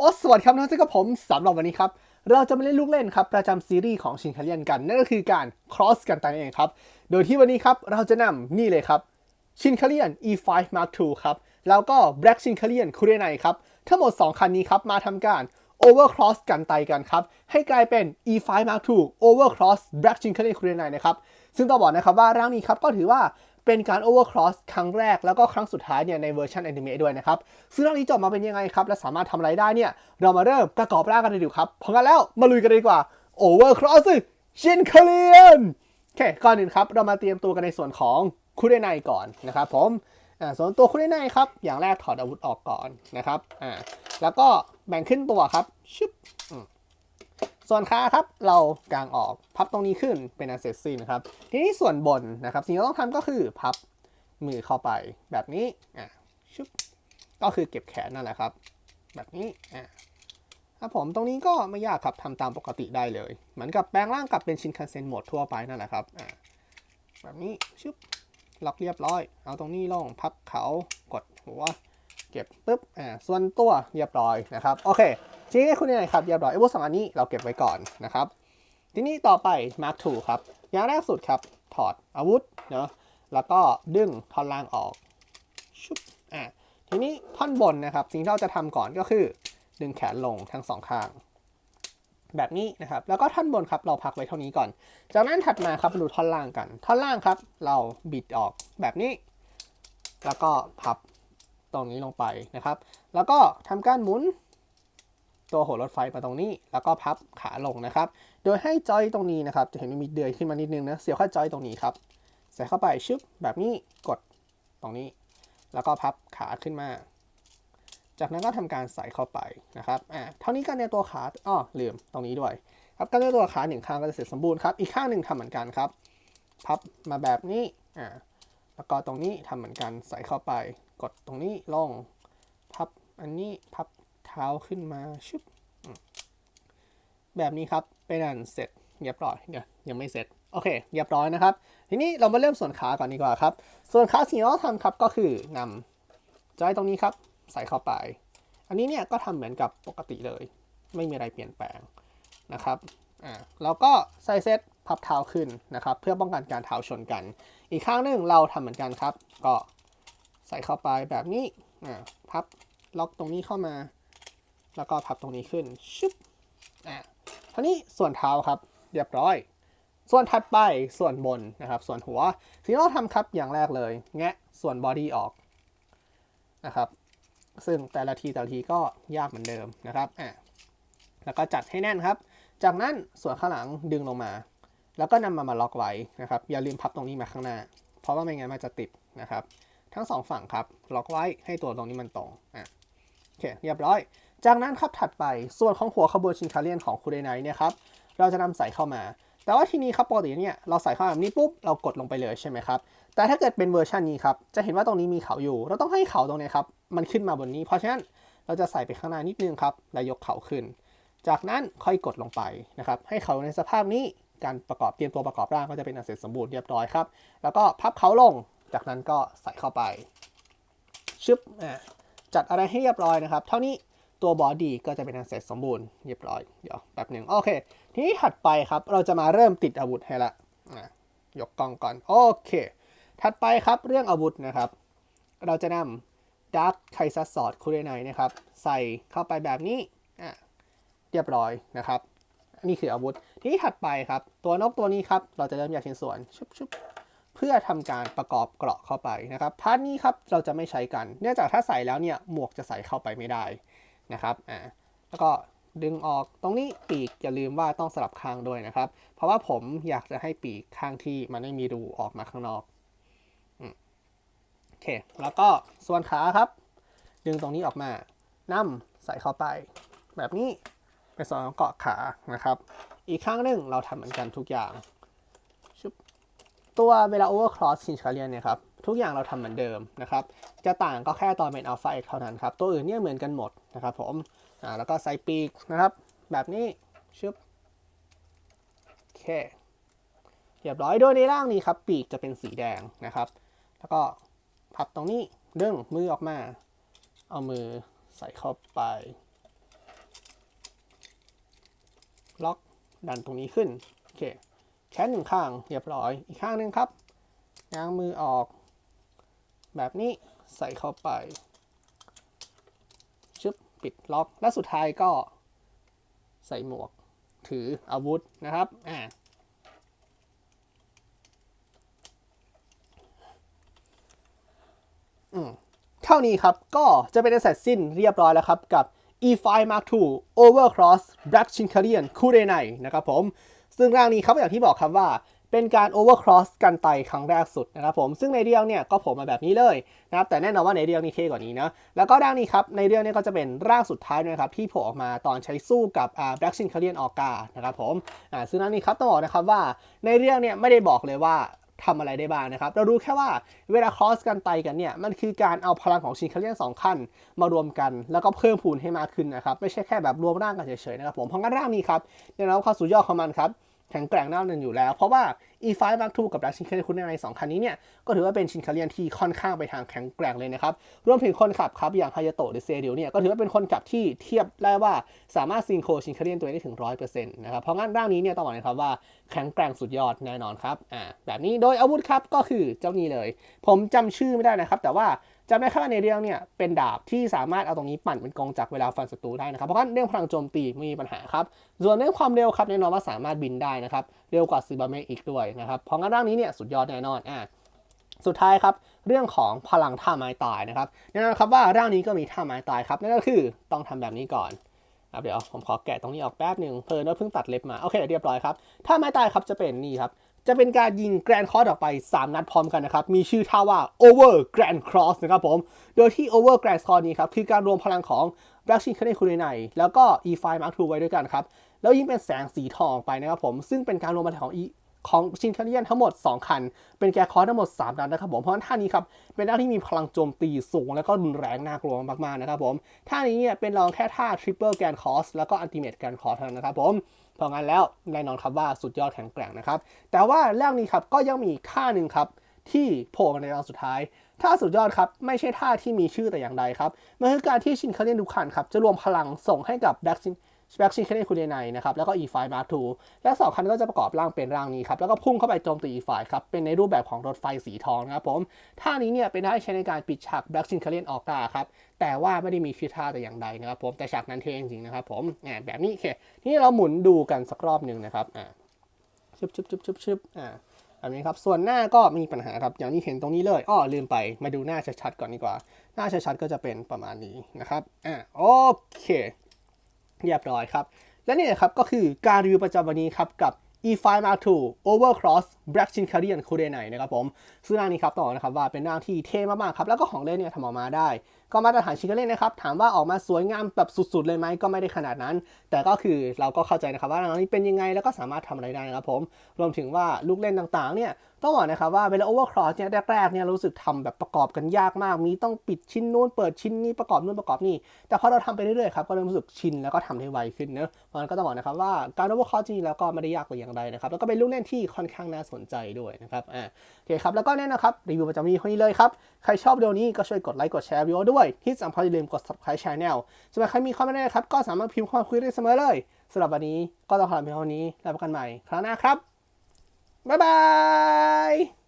โอ้สวัสดีครับน้องเจ้ากับผมสำหรับวันนี้ครับ เราจะมาเล่นลูกเล่นครับ ประจำซีรีส์ของชินคาเลียนกัน นั่นก็คือการ cross กันนั่นเองครับ โดยที่วันนี้ครับ เราจะนำนี่เลยครับชินคาเลียน E5 Mark II ครับ แล้วก็ Black ชินคาเลียนคูเรไนครับ ทั้งหมด 2 คันนี้ครับ มาทำการ overcross กันไตกันครับ ให้กลายเป็น E5 Mark II overcross Black ชินคาเลียนคูเรไนนะครับซึ่งต้องบอกนะครับว่าร่างนี้ครับก็ถือว่า เป็นการ overcross ครั้งแรกแล้วก็ครั้งสุดท้ายเนี่ยในเวอร์ชันแอนิเมะด้วยนะครับ ซึ่งเรื่องนี้จบมาเป็นยังไงครับ และสามารถทำอะไรได้เนี่ย เรามาเริ่มประกอบร่างกันเลยดีกว่าครับพร้อมกันแล้วมาลุยกันเลยดีกว่า overcross ชินคาเลียนโอเคก่อนอื่นครับ เรามาเตรียมตัวกันในส่วนของคูเรไนก่อนนะครับผมอ่าส่วนตัวคูเรไนครับอย่างแรกถอดอาวุธออกก่อนนะครับอ่าแล้วก็แบ่งขึ้นตัวครับชึบอืม ส่วนขาครับเรากางออกพับตรงนี้ขึ้นเป็นอันเสร็จสิ้นครับ ทีนี้ส่วนบนนะครับ สิ่งที่ต้องทำก็คือพับมือเข้าไปแบบนี้อะชุบก็คือเก็บแขนนั่นแหละครับ แบบนี้อะครับผมตรงนี้ก็ไม่ยากครับทำตามปกติได้เลย เหมือนกับแปลงร่างกลับเป็นชินคันเซ็นโหมดทั่วไปนั่นแหละครับอะแบบนี้ชุบล็อกเรียบร้อย เอาตรงนี้ลงพับเขากดหัวเก็บปุ๊บอ่าส่วนตัวเรียบร้อยนะครับ โอเค ทีนี้คุณยังไงครับเรียบร้อยไอ้พวกสองอันนี้เราเก็บไว้ก่อนนะครับ ทีนี้ต่อไป Mark II ครับ อย่างแรกสุดครับ ถอดอาวุธเนาะแล้วก็ดึงท่อนล่างออกชุบอะทีนี้ท่อนบนนะครับ สิ่งที่เราจะทำก่อนก็คือ ดึงแขนลงทั้งสองข้าง แบบนี้นะครับ แล้วก็ท่อนบนครับเราพักไว้เท่านี้ก่อน จากนั้นถัดมาครับมาดูท่อนล่างกัน ท่อนล่างครับ เราบิดออกแบบนี้ แล้วก็พับตรงนี้ลงไปนะครับ แล้วก็ทำการหมุน ตัวหัวรถไฟมาตรงนี้ แล้วก็พับขาลงนะครับ โดยให้จอยตรงนี้นะครับ จะเห็นมีเดือยขึ้นมานิดนึงนะ เสียบเข้าจอยตรงนี้ครับ ใส่เข้าไปชึบแบบนี้ กดตรงนี้ แล้วก็พับขาขึ้นมา จากนั้นก็ทำการใส่เข้าไปนะครับ อ่า เท่านี้การในตัวขาอ้อลืมตรงนี้ด้วย ครับการในตัวขาหนึ่งข้างก็จะเสร็จสมบูรณ์ครับ อีกข้างหนึ่งทำเหมือนกันครับ พับมาแบบนี้ อ่า แล้วก็ตรงนี้ทำเหมือนกัน ใส่เข้าไป กดตรงนี้ลง พับอันนี้ พับ เท้าขึ้นมาชึบแบบนี้ครับเป็นอันเสร็จเรียบร้อยเดี๋ยวยังไม่เสร็จโอเคเรียบร้อยนะครับ ทีนี้เรามาเริ่มส่วนขาก่อนดีกว่าครับ ส่วนขาสิ่งที่เราทำครับก็คือนำจอยตรงนี้ครับ ใส่เข้าไป อันนี้เนี่ยก็ทำเหมือนกับปกติเลย ไม่มีอะไรเปลี่ยนแปลงนะครับอ่าแล้วก็ใส่เซตพับเท้าขึ้นนะครับ เพื่อป้องกันการเท้าชนกัน อีกข้างหนึ่งเราทำเหมือนกันครับ ก็ใส่เข้าไปแบบนี้อ่าพับล็อกตรงนี้เข้ามา แล้วก็พับตรงนี้ขึ้นชึบอ่าทีนี้ส่วนเท้าครับ เรียบร้อย ส่วนถัดไปส่วนบนนะครับ ส่วนหัวสิ่งที่เราทำครับอย่างแรกเลย แงะส่วนบอดี้ออกนะครับ ซึ่งแต่ละทีแต่ละทีก็ยากเหมือนเดิมนะครับอ่าแล้วก็จัดให้แน่นครับ จากนั้นส่วนข้างหลังดึงลงมา แล้วก็นำมามาล็อกไว้นะครับ อย่าลืมพับตรงนี้มาข้างหน้า เพราะว่าไม่งั้นมันจะติดนะครับ ทั้งสองฝั่งครับ ล็อกไว้ให้ตัวตรงนี้มันตรงอะโอเคเรียบร้อย จากนั้นครับถัดไปส่วนของหัวขบวนชินคาเลียนของคูเรไนเนี่ยครับเราจะนำใส่เข้ามา แต่ว่าทีนี้ครับปกติเนี่ยเราใส่เข้ามาแบบนี้ปุ๊บเรากดลงไปเลยใช่ไหมครับแต่ถ้าเกิดเป็นเวอร์ชันนี้ครับจะเห็นว่าตรงนี้มีเขาอยู่ เราต้องให้เขาตรงนี้ครับมันขึ้นมาบนนี้ เพราะฉะนั้นเราจะใส่ไปข้างหน้านิดนึงครับแล้วยกเขาขึ้น จากนั้นค่อยกดลงไปนะครับให้เขาในสภาพนี้การประกอบเตรียมตัวประกอบร่างก็จะเป็นอันเสร็จสมบูรณ์เรียบร้อยครับแล้วก็พับเขาลงจากนั้นก็ใส่เข้าไปชึบอ่าจัดอะไรให้เรียบร้อยนะครับ เท่านี้ ตัวบอดี้ก็จะเป็นอันเสร็จสมบูรณ์เรียบร้อย เดี๋ยวแป๊บหนึ่งโอเค ทีนี้ถัดไปครับเราจะมาเริ่มติดอาวุธให้ละยกกล้องก่อน โอเค ถัดไปครับเรื่องอาวุธนะครับ เราจะนำดาร์คไคซัสซอดคูเรไนนะครับ ใส่เข้าไปแบบนี้เรียบร้อยนะครับนี่คืออาวุธ ทีนี้ถัดไปครับ ตัวนกตัวนี้ครับ เราจะเริ่มจากชิ้นส่วนชุบชุบเพื่อทำการประกอบเกราะเข้าไปนะครับพาร์ทนี้ครับเราจะไม่ใช้กัน เนื่องจากถ้าใส่แล้วเนี่ยหมวกจะใส่เข้าไปไม่ได้ นะครับอ่าแล้วก็ดึงออกตรงนี้ปีกอย่าลืมว่าต้องสลับข้างด้วยนะครับ เพราะว่าผมอยากจะให้ปีกข้างที่มันไม่มีรูออกมาข้างนอกอืมโอเค แล้วก็ส่วนขาครับ ดึงตรงนี้ออกมานำใส่เข้าไป แบบนี้เป็นส่วนของเกาะขานะครับ อีกข้างหนึ่งเราทำเหมือนกันทุกอย่างชุบตัวเวลา overclock ชินชาเลียนเนี่ยครับ ทุกอย่างเราทำเหมือนเดิมนะครับ จะต่างก็แค่ตอนเป็นอัลฟาเอกเท่านั้นครับ ตัวอื่นเนี่ยเหมือนกันหมดนะครับผม อ่า แล้วก็ใส่ปีกนะครับ แบบนี้ ชึบ โอเค เรียบร้อย โดยในร่างนี้ครับ ปีกจะเป็นสีแดงนะครับ แล้วก็พับตรงนี้ดึงมือออกมา เอามือใส่เข้าไป ล็อก ดันตรงนี้ขึ้น โอเค แขนหนึ่งข้าง เรียบร้อย อีกข้างหนึ่งครับง้างมือออก แบบนี้ใส่เข้าไป ชึบ ปิดล็อก และสุดท้ายก็ใส่หมวก ถืออาวุธนะครับ อ่า อืม เท่านี้ครับ ก็จะเป็นเสร็จสิ้นเรียบร้อยแล้วครับกับ E5 Mark II Overcross Black Chinkarian k u r e n a i นะครับผม ซึ่งร่างนี้ครับอย่างที่บอกครับว่า เป็นการ Overcross กันไตครั้งแรกสุดนะครับผม ซึ่งในเรียงเนี่ยก็ผมมาแบบนี้เลยนะครับ แต่แน่นอนว่าในเรียงนี่เท่กว่านี้นะ แล้วก็ร่างนี้ครับ ในเรียงเนี่ยก็จะเป็นร่างสุดท้ายนะครับที่โผล่ออกมาตอนใช้สู้กับอ่า Black Chinkarian Orca นะครับผม อ่าซึ่งร่างนี้ครับต้องบอกนะครับว่าในเรียงเนี่ยไม่ได้บอกเลยว่าทำอะไรได้บ้างนะครับ เรารู้แค่ว่าเวลาคอสกันไตกันเนี่ย มันคือการเอาพลังของชินคาเลียนสองขั้นมารวมกัน แล้วก็เพิ่มพูนให้มากขึ้นนะครับ ไม่ใช่แค่แบบรวมร่างกันเฉยๆนะครับผมเพราะงั้นร่างนี้ครับเดี๋ยวเราเข้าสู่ยอดของมันครับ แข็งแกร่งแน่นอนอยู่แล้ว เพราะว่า E5 Mark II กับดักชินคาเลียนคุณในสองคันนี้เนี่ยก็ถือว่าเป็นชินคาเลียนที่ค่อนข้างไปทางแข็งแกร่งเลยนะครับรวมถึงคนขับครับอย่างฮายาโตะหรือเซริวเนี่ยก็ถือว่าเป็นคนขับที่เทียบได้ว่าสามารถซิงโครชินคาเลียนตัวเองได้ถึง100%นะครับเพราะงั้นร่างนี้เนี่ยต้องบอกเลยครับว่าแข็งแกร่งสุดยอดแน่นอนครับอ่าแบบนี้โดยอาวุธครับก็คือเจ้านี้เลย ผมจำชื่อไม่ได้นะครับ แต่ว่าจำได้แค่ว่าในเรื่องเนี่ยเป็นดาบที่สามารถเอาตรงนี้ปั่นเป็นกองจักรเวลาฟันศัตรูได้นะครับเพราะงั้นเรื่องพลังโจมตีไม่มีปัญหาครับส่วนเรื่องความเร็วครับแน่นอนว่าสามารถบินได้นะครับ เร็วกว่าซูบาเมะอีกด้วยนะครับเพราะงั้นร่างนี้เนี่ยสุดยอดแน่นอนอ่าสุดท้ายครับเรื่องของพลังท่าไม้ตายนะครับแน่นอนครับว่าร่างนี้ก็มีท่าไม้ตายครับนั่นก็คือต้องทำแบบนี้ก่อนครับเดี๋ยวผมขอแกะตรงนี้ออกแป๊บหนึ่งเพลินว่าเพิ่งตัดเล็บมาโอเคเรียบร้อยครับท่าไม้ตายครับจะเป็นนี่ครับจะเป็นการยิงแกรนด์คอร์สออกไป 3 นัดพร้อมกันนะครับ มีชื่อท่าว่า Over Grand Cross นะครับผม โดยที่ Over Grand Cross นี้ครับ คือการรวมพลังของ Black Shin ค a เนคูเรไนแล้วก็ E5 Mark II ไว้ด้วยกันครับ แล้วยิ่งเป็นแสงสีทองออกไปนะครับผมซึ่งเป็นการรวมพลังของ E ของชินคาเนียนทั้งหมด 2 คัน เป็นแกคอร์ทั้งหมด3นัดนะครับผมเพราะท่านี้ครับเป็นท่าที่มีพลังโจมตีสูง แล้วก็รุนแรงน่ากลัวมากๆนะครับผมท่านี้เนี่ยเป็นรองแค่ท่า Triple Grand Cross แล้วก็ Ultimate Grand Cross เท่านั้นนะครับผมเพราะงั้นแล้วแน่นอนครับว่าสุดยอดแข็งแกร่งนะครับ แต่ว่าร่างนี้ครับก็ยังมีท่าหนึ่งครับที่โผล่มาในรางสุดท้ายท่าสุดยอดครับ ไม่ใช่ท่าที่มีชื่อแต่อย่างใดครับมันคือการที่ชินคาเรียนทุกคันครับจะรวมพลังส่งให้กับแบ็กซิน แบ็กชินคเรียนคูเดไนนะครับแล้วก็ E5 Mark II และสองคันก็จะประกอบร่างเป็นร่างนี้ครับแล้วก็พุ่งเข้าไปโจมตี E5 ครับเป็นในรูปแบบของรถไฟสีทองนะครับผมท่านี้เนี่ยเป็นท่าใช้ในการปิดฉากแบ็กชินคาเรียนออกตาครับแต่ว่าไม่ได้มีชื่อท่าแต่อย่างใดนะครับผมแต่ฉากนั้นเท่จริงๆนะครับผมอ่าแบบนี้โอเคทีนี้เราหมุนดูกันสักรอบหนึ่งนะครับอ่าชึบชึบชึบชึบชึบอ่าแบบนี้ครับ ส่วนหน้าก็มีปัญหาครับ อย่างที่เห็นตรงนี้เลย อ้อ ลืมไป มาดูหน้าชัดๆก่อนดีกว่า หน้าชัดๆก็จะเป็นประมาณนี้นะครับ อ่าโอเค เรียบร้อยครับ และนี่นะครับก็คือการรีวิวประจำวันนี้ครับกับ E5 Mark II Overcross Black Chinkarian k u r e n a i นะครับผมซึ่งร่างนี้ครับต้อนะครับว่าเป็นร่างที่เท่มากๆครับแล้วก็ของเล่นเนี่ยทำออกมาได้ ก็มาตรฐานชินคาเรียนนะครับถามว่าออกมาสวยงามแบบสุดๆ เลยไหมก็ไม่ได้ขนาดนั้น แต่ก็คือเราก็เข้าใจนะครับว่าร่างนี้เป็นยังไงแล้วก็สามารถทำอะไรได้นะครับผมรวมถึงว่าลูกเล่นต่างๆเนี่ยต้องบอกนะครับว่าเวลา overcross เนี่ยแรกๆเนี่ยรู้สึกทำแบบประกอบกันยากมาก มีต้องปิดชิ้นนู้นเปิดชิ้นนี้ประกอบนู้นประกอบนี่แต่พอเราทำไปเรื่อยๆครับก็เริ่มรู้สึกชินแล้วก็ทำได้ไวขึ้นเนอะเพราะฉะนั้นก็ต้องบอกนะครับว่าการ overcross จริงแล้วก็ไม่ได้ยากกว่าอย่างใดนะครับแล้วก็เป็นลูกเล่นที่ค่อนข้างน่าสนใจด้วยนะครับอ่าโอเคครับ แล้วก็แน่นะครับ รีวิวประจำวันนี้เท่านี้เลยครับ ใครชอบวิดีโอนี้ก็ช่วยกดไลค์กดแชร์วิดีโอด้วย ที่สำคัญอย่าลืมกด subscribe channel สำหรับใครมีข้อแมนะนำครับ ก็สามารถพิมพ์เข้ามคุยได้เสมอเลยสำหรับวันนี้ก็ต้องขอลาไปเท่านี้แล้วพบกันใหม่ครั้งหน้าครับบ๊ายบาย